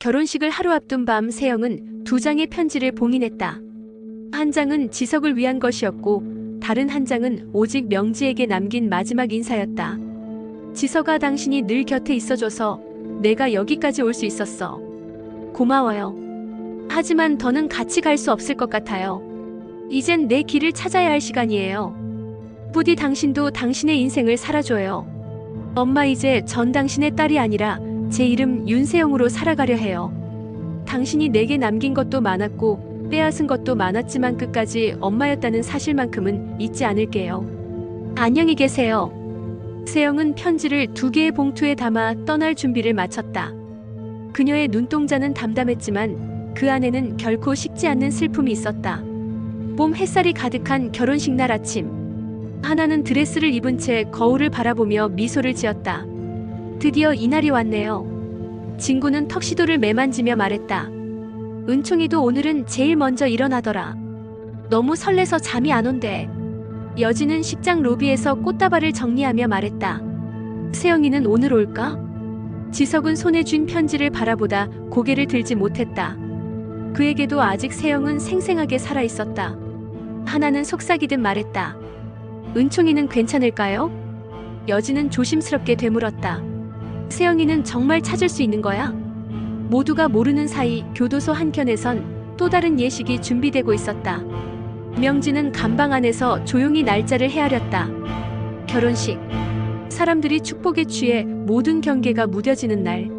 결혼식을 하루 앞둔 밤 세영은 두 장의 편지를 봉인했다. 한 장은 지석을 위한 것이었고 다른 한 장은 오직 명지에게 남긴 마지막 인사였다. 지석아 당신이 늘 곁에 있어줘서 내가 여기까지 올 수 있었어. 고마워요. 하지만 더는 같이 갈 수 없을 것 같아요. 이젠 내 길을 찾아야 할 시간이에요. 부디 당신도 당신의 인생을 살아줘요. 엄마 이제 전 당신의 딸이 아니라 제 이름 윤세영으로 살아가려 해요. 당신이 내게 남긴 것도 많았고 빼앗은 것도 많았지만 끝까지 엄마였다는 사실만큼은 잊지 않을게요. 안녕히 계세요. 세영은 편지를 두 개의 봉투에 담아 떠날 준비를 마쳤다. 그녀의 눈동자는 담담했지만 그 안에는 결코 식지 않는 슬픔이 있었다. 봄 햇살이 가득한 결혼식 날 아침. 하나는 드레스를 입은 채 거울을 바라보며 미소를 지었다. 드디어 이날이 왔네요. 진구는 턱시도를 매만지며 말했다. 은총이도 오늘은 제일 먼저 일어나더라. 너무 설레서 잠이 안 온대. 여진은 식장 로비에서 꽃다발을 정리하며 말했다. 세영이는 오늘 올까? 지석은 손에 쥔 편지를 바라보다 고개를 들지 못했다. 그에게도 아직 세영은 생생하게 살아 있었다. 하나는 속삭이듯 말했다. 은총이는 괜찮을까요? 여진은 조심스럽게 되물었다. 세영이는 정말 찾을 수 있는 거야? 모두가 모르는 사이 교도소 한켠에선 또 다른 예식이 준비되고 있었다. 명지는 감방 안에서 조용히 날짜를 헤아렸다. 결혼식. 사람들이 축복에 취해 모든 경계가 무뎌지는 날.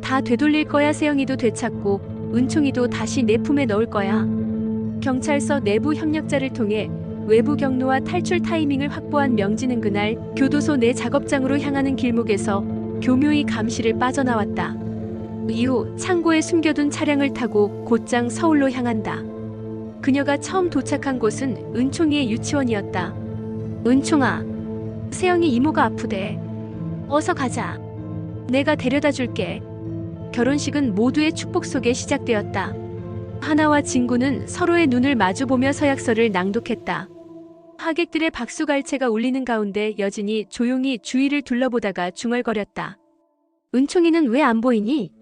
다 되돌릴 거야 세영이도 되찾고 은총이도 다시 내 품에 넣을 거야. 경찰서 내부 협력자를 통해 외부 경로와 탈출 타이밍을 확보한 명지는 그날 교도소 내 작업장으로 향하는 길목에서 교묘히 감시를 빠져나왔다. 이후 창고에 숨겨둔 차량을 타고 곧장 서울로 향한다. 그녀가 처음 도착한 곳은 은총이의 유치원이었다. 은총아, 세영이 이모가 아프대. 어서 가자. 내가 데려다 줄게. 결혼식은 모두의 축복 속에 시작되었다. 하나와 진구는 서로의 눈을 마주보며 서약서를 낭독했다. 하객들의 박수갈채가 울리는 가운데 여진이 조용히 주위를 둘러보다가 중얼거렸다. 은총이는 왜 안 보이니?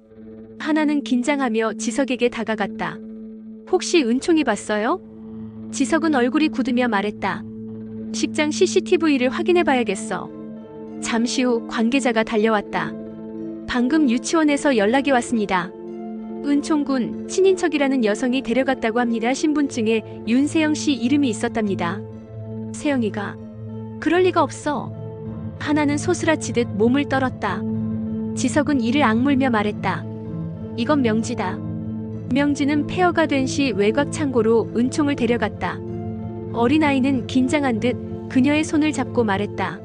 하나는 긴장하며 지석에게 다가갔다. 혹시 은총이 봤어요? 지석은 얼굴이 굳으며 말했다. 식장 CCTV를 확인해 봐야겠어. 잠시 후 관계자가 달려왔다. 방금 유치원에서 연락이 왔습니다. 은총군 친인척이라는 여성이 데려갔다고 합니다. 신분증에 윤세영 씨 이름이 있었답니다. 세영이가 그럴 리가 없어. 하나는 소스라치듯 몸을 떨었다. 지석은 이를 악물며 말했다. 이건 명지다. 명지는 폐허가 된 시 외곽 창고로 은총을 데려갔다. 어린아이는 긴장한 듯 그녀의 손을 잡고 말했다.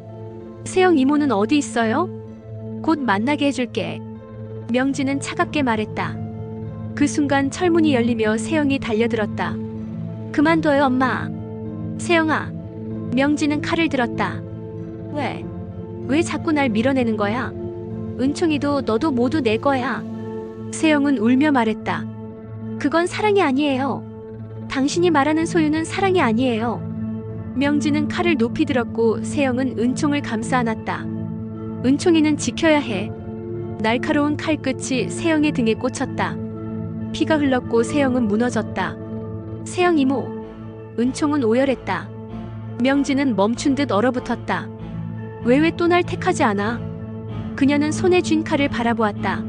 세영 이모는 어디 있어요? 곧 만나게 해줄게. 명지는 차갑게 말했다. 그 순간 철문이 열리며 세영이 달려들었다. 그만둬요, 엄마. 세영아. 명지는 칼을 들었다. 왜? 왜 자꾸 날 밀어내는 거야? 은총이도 너도 모두 내 거야. 세영은 울며 말했다. 그건 사랑이 아니에요. 당신이 말하는 소유는 사랑이 아니에요. 명지는 칼을 높이 들었고 세영은 은총을 감싸 안았다. 은총이는 지켜야 해. 날카로운 칼끝이 세영의 등에 꽂혔다. 피가 흘렀고 세영은 무너졌다. 세영 이모. 은총은 오열했다. 명지는 멈춘 듯 얼어붙었다. 왜 왜 또 날 택하지 않아? 그녀는 손에 쥔 칼을 바라보았다.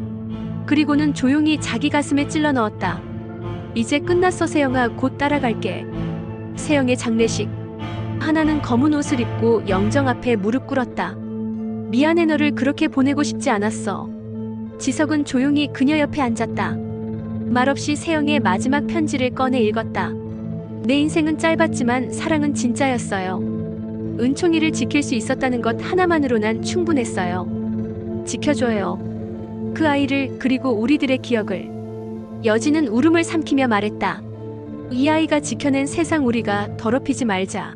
그리고는 조용히 자기 가슴에 찔러 넣었다. 이제 끝났어 세영아 곧 따라갈게. 세영의 장례식. 하나는 검은 옷을 입고 영정 앞에 무릎 꿇었다. 미안해 너를 그렇게 보내고 싶지 않았어. 지석은 조용히 그녀 옆에 앉았다. 말없이 세영의 마지막 편지를 꺼내 읽었다. 내 인생은 짧았지만 사랑은 진짜였어요. 은총이를 지킬 수 있었다는 것 하나만으로 난 충분했어요. 지켜줘요. 그 아이를 그리고 우리들의 기억을. 여진은 울음을 삼키며 말했다. 이 아이가 지켜낸 세상 우리가 더럽히지 말자.